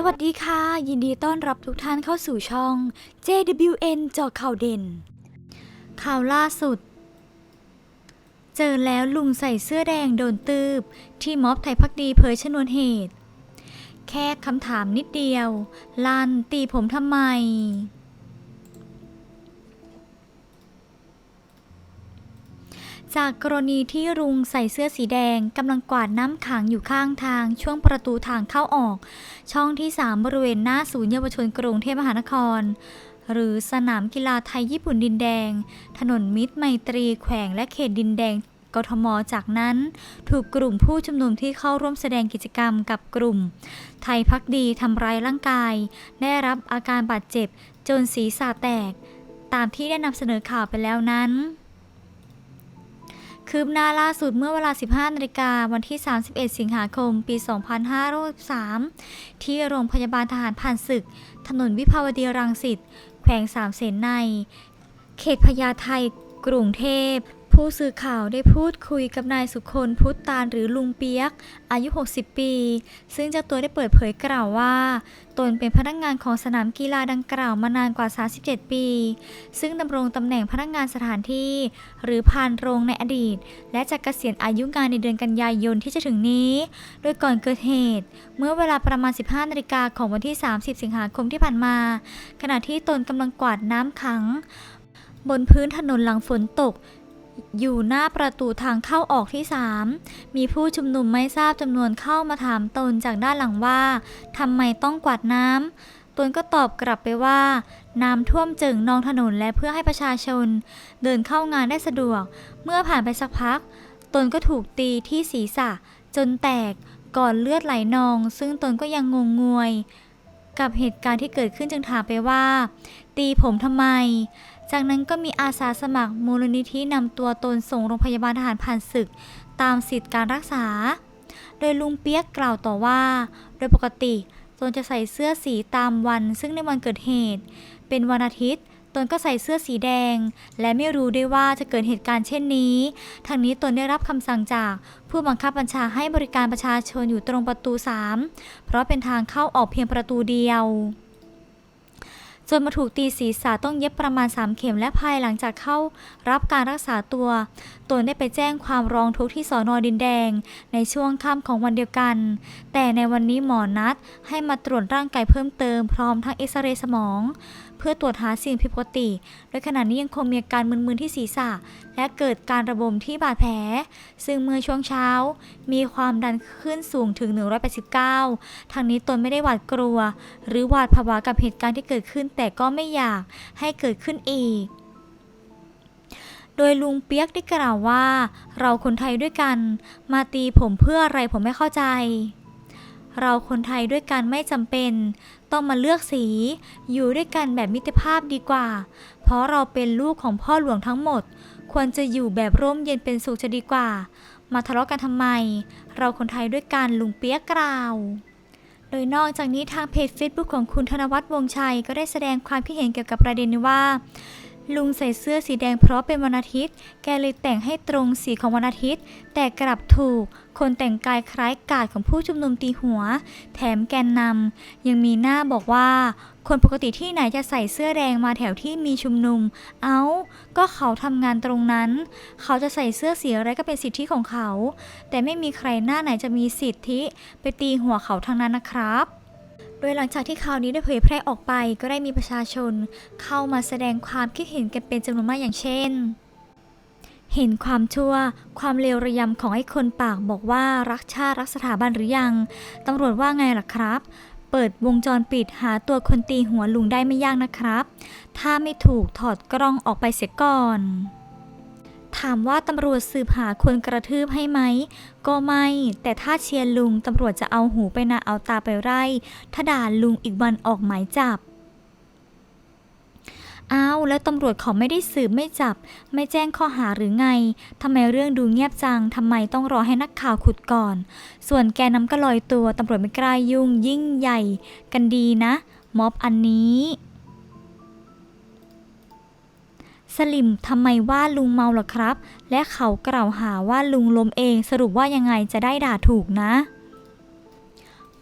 สวัสดีค่ะ ยินดีต้อนรับทุกท่านเข้าสู่ช่อง JWN จอข่าวเด่น ข่าวล่าสุด เจอแล้วลุงใส่เสื้อแดงโดนตืบ ที่ม็อบไทยพักดีเผยชนวนเหตุ แค่คำถามนิดเดียว ลันตีผมทำไม จากกรณีที่ลุงใส่เสื้อสีแดงกำลังกวาดน้ำขังอยู่ข้างทางช่วงประตูทางเข้าออก ช่องที่ 3 บริเวณหน้าศูนย์เยาวชนกรุงเทพมหานคร หรือสนามกีฬาไทยญี่ปุ่นดินแดง ถนนมิตรไมตรีแขวงและเขตดินแดงกทม จากนั้น ถูกกลุ่มผู้ชุมนุมที่เข้าร่วมแสดงกิจกรรมกับกลุ่ม ไทยพักดีทำร้ายร่างกาย ได้รับอาการบาดเจ็บจนศีรษะแตก ตามที่ได้นำเสนอข่าวไปแล้วนั้น คืบหน้าล่าสุดเมื่อเวลา 15นาฬิกาวันที่ 31 สิงหาคม ปี 2563 ที่โรงพยาบาลทหารผ่านศึก ถนนวิภาวดีรังสิต แขวงสามเสนใน เขตพญาไทกรุงเทพ ผู้สื่อข่าวได้พูดคุยกับนายสุคนพุทธตาลหรือลุงเปียก อายุ 60 ปี ซึ่งเจ้าตัวได้เปิดเผยกล่าวว่า ตนเป็นพนักงานของสนามกีฬาดังกล่าวมานานกว่า 37 ปี ซึ่งดำรงตำแหน่งพนักงานสถานที่ หรือพานโรงในอดีต และจะเกษียณอายุงานในเดือนกันยายนที่จะถึงนี้ โดยก่อนเกิดเหตุ เมื่อเวลาประมาณ 15 นาฬิกาของวันที่ 30 สิงหาคมที่ผ่านมา ขณะที่ตนกำลังกวาดน้ำขัง บนพื้นถนนหลังฝนตก อยู่หน้าประตูทางเข้าออกที่ 3 มีผู้ชุมนุมไม่ทราบจำนวนเข้ามาถามตนจากด้านหลังว่าทำไมต้องกวาดน้ำตนก็ตอบกลับไปว่า น้ำท่วมจึงนองถนนและเพื่อให้ประชาชน เดินเข้างานได้สะดวก เมื่อผ่านไปสักพัก ตนก็ถูกตีที่ศีรษะ จนแตกก่อนเลือดไหลนอง ซึ่งตนก็ยังงงงวย กับเหตุการณ์ที่เกิดขึ้นจึงถามไปว่า ตีผมทำไม จากนั้นก็มีอาสาสมัครมูลนิธินำตัวตนส่งโรงพยาบาลทหารผ่านศึก ตามสิทธิการรักษา โดยลุงเปียกกล่าวต่อว่า โดยปกติตนจะใส่เสื้อสีตามวัน ซึ่งในวันเกิดเหตุ เป็นวันอาทิตย์ตนก็ใส่เสื้อสีแดง และไม่รู้ด้วยว่าจะเกิดเหตุการณ์เช่นนี้ ทางนี้ตนได้รับคำสั่งจาก ผู้บังคับบัญชาให้บริการประชาชนอยู่ตรงประตู 3 เพราะเป็นทางเข้าออกเพียงประตูเดียว จนมาถูกตีศีรษะต้องเย็บประมาณ 3 เข็มและภายหลังจากเข้ารับการรักษาตัวตนได้ไปแจ้งความร้องทุกข์ที่สอนอดินแดง ในช่วงค่ำของวันเดียวกัน แต่ในวันนี้หมอนัดให้มาตรวจร่างกายเพิ่มเติมพร้อมทั้งเอ็กซเรย์สมอง เพื่อตรวจหาสิ่งผิดปกติ โดยขณะนี้ยังคงมีอาการมึนๆที่ศีรษะ และเกิดการระบมที่บาดแผล ซึ่งเมื่อช่วงเช้า มีความดันขึ้นสูงถึง 189 ทางนี้ตนไม่ได้หวาดกลัว หรือหวาดผวากับเหตุการณ์ที่เกิดขึ้น แต่ก็ไม่อยากให้เกิดขึ้นอีกโดยลุงเปียกได้กล่าวว่า เราคนไทยด้วยกัน มาตีผมเพื่ออะไรผมไม่เข้าใจ เราคนไทยด้วยกันไม่จำเป็น ต้องมาเลือกสี อยู่ด้วยกันแบบมิตรภาพดีกว่า เพราะเราเป็นลูกของพ่อหลวงทั้งหมด ควรจะอยู่แบบร่มเย็นเป็นสุขจะดีกว่า มาทะเลาะกันทำไม เราคนไทยด้วยกันลุงเปียกกล่าวโดยนอกจากนี้ทางเพจ Facebook ของคุณธนวัฒน์วงชัย ก็ได้แสดงความคิดเห็นเกี่ยวกับประเด็นนี้ว่า ลุงใส่เสื้อสีแดงเพราะเป็นวันอาทิตย์ แกเลยแต่งให้ตรงสีของวันอาทิตย์ แต่กลับถูก คนแต่งกายคล้ายกาดของผู้ชุมนุมตีหัว แถมแกนนำยังมีหน้าบอกว่า คนปกติที่ไหนจะใส่เสื้อแดงมาแถวที่มีชุมนุม เอา้า ก็เขาทำงานตรงนั้น เขาจะใส่เสื้อสีอะไรก็เป็นสิทธิของเขา แต่ไม่มีใครหน้าไหนจะมีสิทธิ ไปตีหัวเขาทั้งนั้นนะครับ โดยหลังจากที่ข่าวนี้ได้เผยแพร่ออกไป ก็ได้มีประชาชน เข้ามาแสดงความคิดเห็นกันเป็นจำนวนมากอย่างเช่น เห็นความชั่ว ความเลวระยำของไอ้คนปากบอกว่ารักชาติรักสถาบันหรือยังตำรวจว่าไงล่ะครับ เปิดวงจรปิดหาตัวคนตีหัวลุงได้ไม่ยากนะครับ ถ้าไม่ถูกถอดกล้องออกไปเสียก่อน ถามว่าตำรวจสืบหาคนกระทืบให้ไหม ก็ไม่ แต่ถ้าเชียร์ลุงตำรวจจะเอาหูไปนาเอาตาไปไร่ถ้าด่าลุงอีกวันออกหมายจับอ้าวแล้วตำรวจเขาไม่ได้สืบไม่จับ ไม่แจ้งข้อหาหรือไงทำไมเรื่องดูเงียบจังทำไมต้องรอให้นักข่าวขุดก่อน ส่วนแกน้ำก็ลอยตัวตำรวจไม่กล้ายุ่งยิ่งใหญ่ กันดีนะ ม็อบอันนี้ สลิมทำไมว่าลุงเมาล่ะครับ และเขากล่าวหาว่าลุงล้มเองสรุปว่ายังไงจะได้ด่าถูกนะ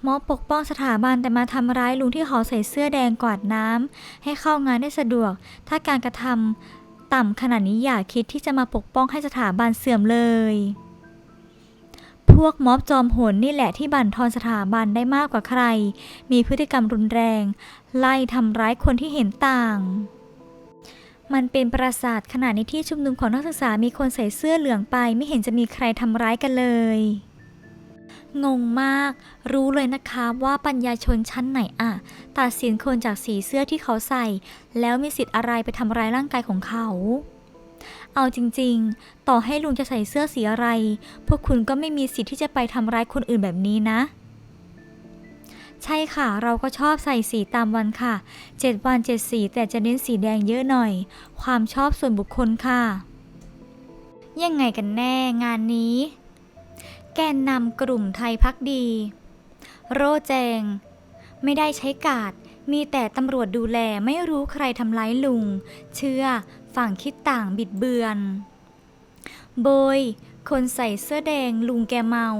ม็อบปกป้องสถาบันแต่มาทำร้ายลุงที่เขาใส่เสื้อแดงกวาดน้ำให้เข้างานได้สะดวก ถ้าการกระทำต่ำขนาดนี้อย่าคิดที่จะมาปกป้องให้สถาบันเสื่อมเลย พวกม็อบจอมโหนนี่แหละที่บั่นทอนสถาบันได้มากกว่าใคร มีพฤติกรรมรุนแรง ไล่ทำร้ายคนที่เห็นต่าง มันเป็นประสาทขณะในที่ชุมนุมของนักศึกษามีคนใส่เสื้อเหลืองไปไม่เห็นจะมีใครทำร้ายกันเลย งงมาก รู้เลยนะคะว่าปัญญาชนชั้นไหนอะตัดสินคนจากสีเสื้อที่เขาใส่ แล้วมีสิทธิ์อะไรไปทำร้ายร่างกายของเขา เอาจริงๆ ต่อให้ลุงจะใส่เสื้อสีอะไร พวกคุณก็ไม่มีสิทธิ์ที่จะไปทำร้ายคนอื่นแบบนี้นะ ใช่ค่ะ เราก็ชอบใส่สีตามวันค่ะ 7 วัน 7 สี แต่จะเน้นสีแดงเยอะหน่อย ความชอบส่วนบุคคลค่ะ ยังไงกันแน่งานนี้ แกนนำกลุ่มไทยพักดี โรแจง ไม่ได้ใช้กาด มีแต่ตำรวจดูแลไม่รู้ใครทำร้ายลุง เชื่อฝั่งคิดต่างบิดเบือน โบย คนใส่เสื้อแดงลุงแกเมา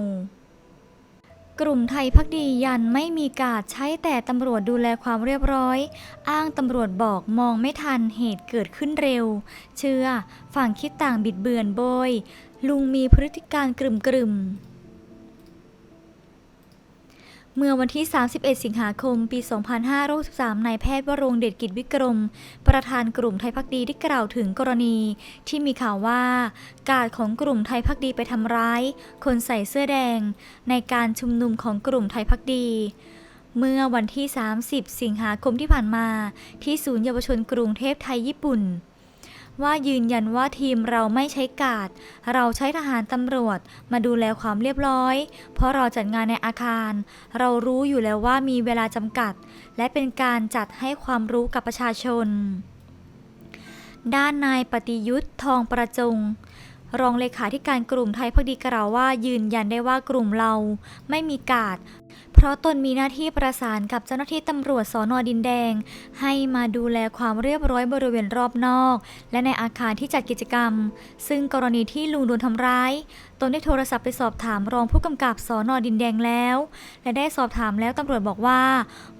กลุ่มไทยพักดียันไม่มีกาดใช้แต่ตำรวจดูแลความเรียบร้อย อ้างตำรวจบอกมองไม่ทันเหตุเกิดขึ้นเร็ว เชื่อ ฝั่งคิดต่างบิดเบือนโบย ลุงมีพฤติการกรึมๆ เมื่อวันที่ 31 สิงหาคม ปี 2563นายแพทย์วรงเดชกิจวิกรม ประธานกลุ่มไทยพักดีได้กล่าวถึงกรณี ที่มีข่าวว่า กาดของกลุ่มไทยพักดีไปทำร้าย คนใส่เสื้อแดง ในการชุมนุมของกลุ่มไทยพักดีเมื่อวันที่ 30 สิงหาคมที่ผ่านมา ที่ศูนย์เยาวชนกรุงเทพไทยญี่ปุ่น ว่ายืนยันว่าทีมเราไม่ใช้กาด เราใช้ทหารตำรวจมาดูแลความเรียบร้อย เพราะเราจัดงานในอาคาร เรารู้อยู่แล้วว่ามีเวลาจำกัด และเป็นการจัดให้ความรู้กับประชาชน ด้านนายปฏิยุทธ์ทองประจงรองเลขาธิการกลุ่มไทยพักดีกล่าวว่ายืนยันได้ว่ากลุ่มเราไม่มีกาด เพราะตนมีหน้าที่ประสานกับเจ้าหน้าที่ตำรวจสอนอดินแดง ให้มาดูแลความเรียบร้อยบริเวณรอบนอก และในอาคารที่จัดกิจกรรม ซึ่งกรณีที่ลุงโดนทำร้ายตนได้โทรศัพท์ไปสอบถามรองผู้กำกับสอนอดินแดงแล้ว และได้สอบถามแล้วตำรวจบอกว่า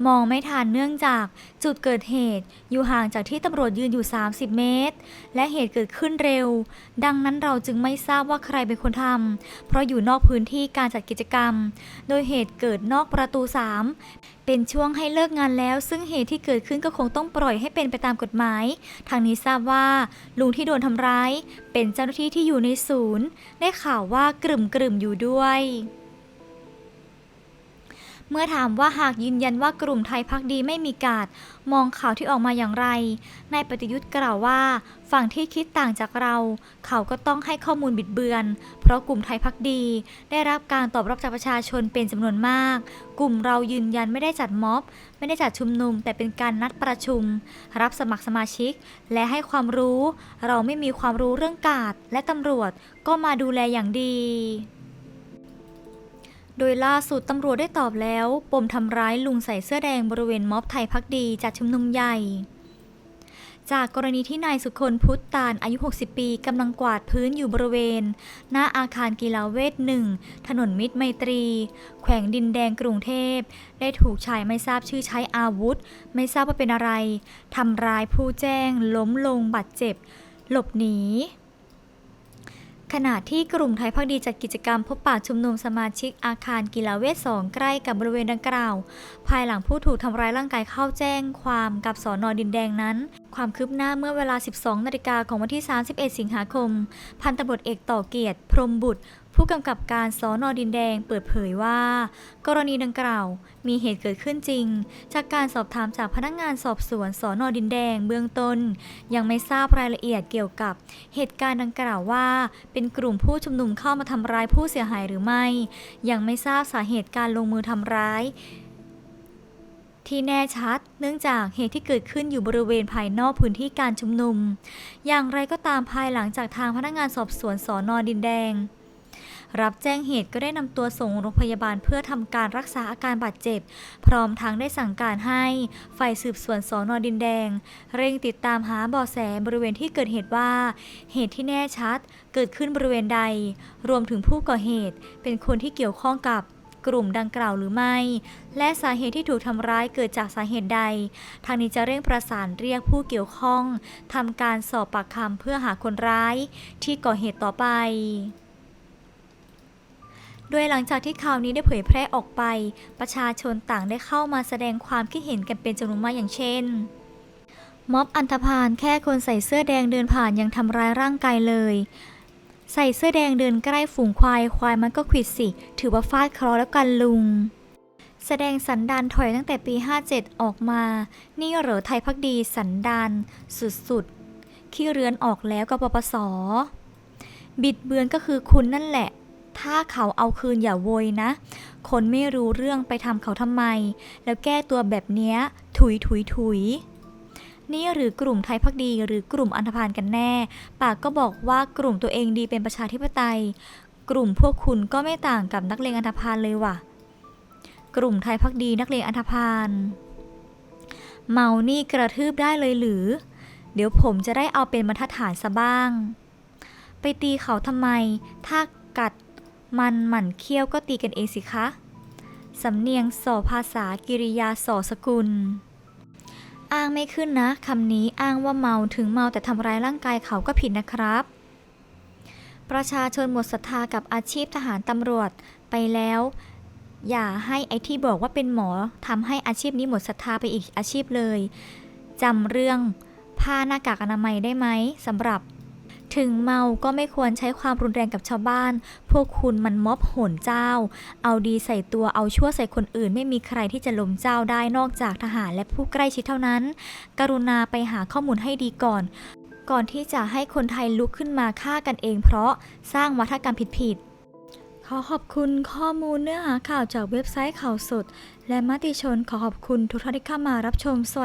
มองไม่ทันเนื่องจากจุดเกิดเหตุ อยู่ห่างจากที่ตำรวจยืนอยู่ 30 เมตร และเหตุเกิดขึ้นเร็ว ดังนั้นเราจึงไม่ทราบว่าใครเป็นคนทำเพราะอยู่นอกพื้นที่การจัดกิจกรรม โดยเหตุเกิดนอกประตู 3 เป็นช่วงให้เลิกงานแล้ว ซึ่งเหตุที่เกิดขึ้นก็คงต้องปล่อยให้เป็นไปตามกฎหมาย ทางนี้ทราบว่า ลุงที่โดนทำร้าย เป็นเจ้าหน้าที่ที่อยู่ในศูนย์ ได้ข่าวว่ากลุ่มกลุ่มๆอยู่ด้วย เมื่อถามว่าหากยืนยันว่ากลุ่มไทยพักดีไม่มีกาดมองข่าวที่ออกมาอย่างไรนายปฏิยุทธ์กล่าวว่า ฝั่งที่คิดต่างจากเรา เขาก็ต้องให้ข้อมูลบิดเบือน เพราะกลุ่มไทยพักดี ได้รับการตอบรับจากประชาชนเป็นจำนวนมาก กลุ่มเรายืนยันไม่ได้จัดม็อบ ไม่ได้จัดชุมนุม แต่เป็นการนัดประชุม รับสมัครสมาชิก และให้ความรู้ เราไม่มีความรู้เรื่องกาดและตำรวจก็มาดูแลอย่างดี โดยล่าสุดตำรวจได้ตอบแล้ว ปมทำร้ายลุงใส่เสื้อแดงบริเวณม็อบไทยพักดีจัดชุมนุมใหญ่ จากกรณีที่นายสุคนพุทธตานอายุ 60 ปีกำลังกวาดพื้นอยู่บริเวณ หน้าอาคารกีฬาเวทหนึ่งถนนมิตรไมตรี แขวงดินแดงกรุงเทพ ได้ถูกชายไม่ทราบชื่อใช้อาวุธ ไม่ทราบว่าเป็นอะไรทำร้ายผู้แจ้ง ล้มลงบาดเจ็บ หลบหนี ขณะที่กลุ่มไทยพักดีจัดกิจกรรมพบปะชุมนุมสมาชิกอาคารกีฬาเวทสองใกล้กับบริเวณดังกล่าว ภายหลังผู้ถูกทำร้ายร่างกายเข้าแจ้งความกับสอนอดินแดงนั้น ความคืบหน้าเมื่อเวลา 12 นาฬิกาของวันที่ 31 สิงหาคม พันตำรวจเอกต่อเกียรติ พรหมบุตร ผู้กำกับการสอนอดินแดงเปิดเผยว่า กรณีดังกล่าวมีเหตุเกิดขึ้นจริง จากการสอบถามจากพนักงานสอบสวนสอนอดินแดงเบื้องต้น ยังไม่ทราบรายละเอียดเกี่ยวกับ เหตุการณ์ดังกล่าวว่า เป็นกลุ่มผู้ชุมนุมเข้ามาทำร้ายผู้เสียหายหรือไม่ ยังไม่ทราบสาเหตุการลงมือทำร้ายที่แน่ชัด เนื่องจากเหตุที่เกิดขึ้นอยู่บริเวณภายนอกพื้นที่การชุมนุม อย่างไรก็ตามภายหลังจากทางพนักงานสอบสวนสอนอดินแดง รับแจ้งเหตุก็ได้นำตัวส่งโรงพยาบาลเพื่อทำการรักษาอาการบาดเจ็บ พร้อมทั้งได้สั่งการให้ฝ่ายสืบสวนสอนอดินแดง เร่งติดตามหาเบาะแสบริเวณที่เกิดเหตุว่า เหตุที่แน่ชัดเกิดขึ้นบริเวณใด รวมถึงผู้ก่อเหตุ เป็นคนที่เกี่ยวข้องกับกลุ่มดังกล่าวหรือไม่ และสาเหตุที่ถูกทำร้ายเกิดจากสาเหตุใด ทางนี้จะเร่งประสานเรียกผู้เกี่ยวข้องทำการสอบปากคำเพื่อหาคนร้าย ที่ก่อเหตุต่อไป โดยหลังจากที่ข่าวนี้ได้เผยแพร่ออกไป ประชาชนต่างได้เข้ามาแสดงความคิดเห็นกันเป็นจำนวนมากอย่างเช่น ม็อบอันธพาลแค่คนใส่เสื้อแดงเดินผ่านยังทำร้ายร่างกายเลย ใส่เสื้อแดงเดินใกล้ฝูงควายควายมันก็ขิดสิ ถือว่าฟาดเคราะห์แล้วกันลุง แสดงสันดานถอยตั้งแต่ปี 57 ออกมา นี่เหรอไทยพักดีสันดานสุดๆขี้เรือนออกแล้วกับปปสบิดเบือนก็คือคุณนั่นแหละ ถ้าเขาเอาคืนอย่าโวยนะ คนไม่รู้เรื่องไปทำเขาทำไม แล้วแก้ตัวแบบเนี้ยถุยถุยถุยนี่หรือกลุ่มไทยพักดีหรือกลุ่มอันธพาลกันแน่ ปากก็บอกว่ากลุ่มตัวเองดีเป็นประชาธิปไตย กลุ่มพวกคุณก็ไม่ต่างกับนักเลงอันธพาลเลยว่ะ กลุ่มไทยพักดีนักเลงอันธพาลเมานี่กระทืบได้เลยหรือ เดี๋ยวผมจะได้เอาเป็นบรรทัดฐานซะบ้าง ไปตีเขาทำไม ถ้ากัด มันหมั่นเคี้ยวก็ตีกันเองสิคะ สำเนียงส่อภาษากิริยาส่อสกุล อ้างไม่ขึ้นนะคำนี้อ้างว่าเมาถึงเมาแต่ทำร้ายร่างกายเขาก็ผิดนะครับ ประชาชนหมดศรัทธากับอาชีพทหารตำรวจไปแล้ว อย่าให้ไอที่บอกว่าเป็นหมอทำให้อาชีพนี้หมดศรัทธาไปอีกอาชีพเลยจำเรื่องผ้าหน้ากากอนามัยได้ไหมสำหรับ ถึงเมาก็ไม่ควรใช้ความรุนแรงกับชาวบ้าน พวกคุณมันม็อบโหนเจ้า เอาดีใส่ตัวเอาชั่วใส่คนอื่น ไม่มีใครที่จะล้มเจ้าได้นอกจากทหารและผู้ใกล้ชิดเท่านั้น กรุณาไปหาข้อมูลให้ดีก่อน ก่อนที่จะให้คนไทยลุกขึ้นมาฆ่ากันเอง เพราะสร้างวัฒกรรมผิดๆขอขอบคุณข้อมูลเนื้อหาข่าวจากเว็บไซต์ข่าวสด และมติชนขอขอบคุณทุกท่านที่เข้ามารับชมสวัสดี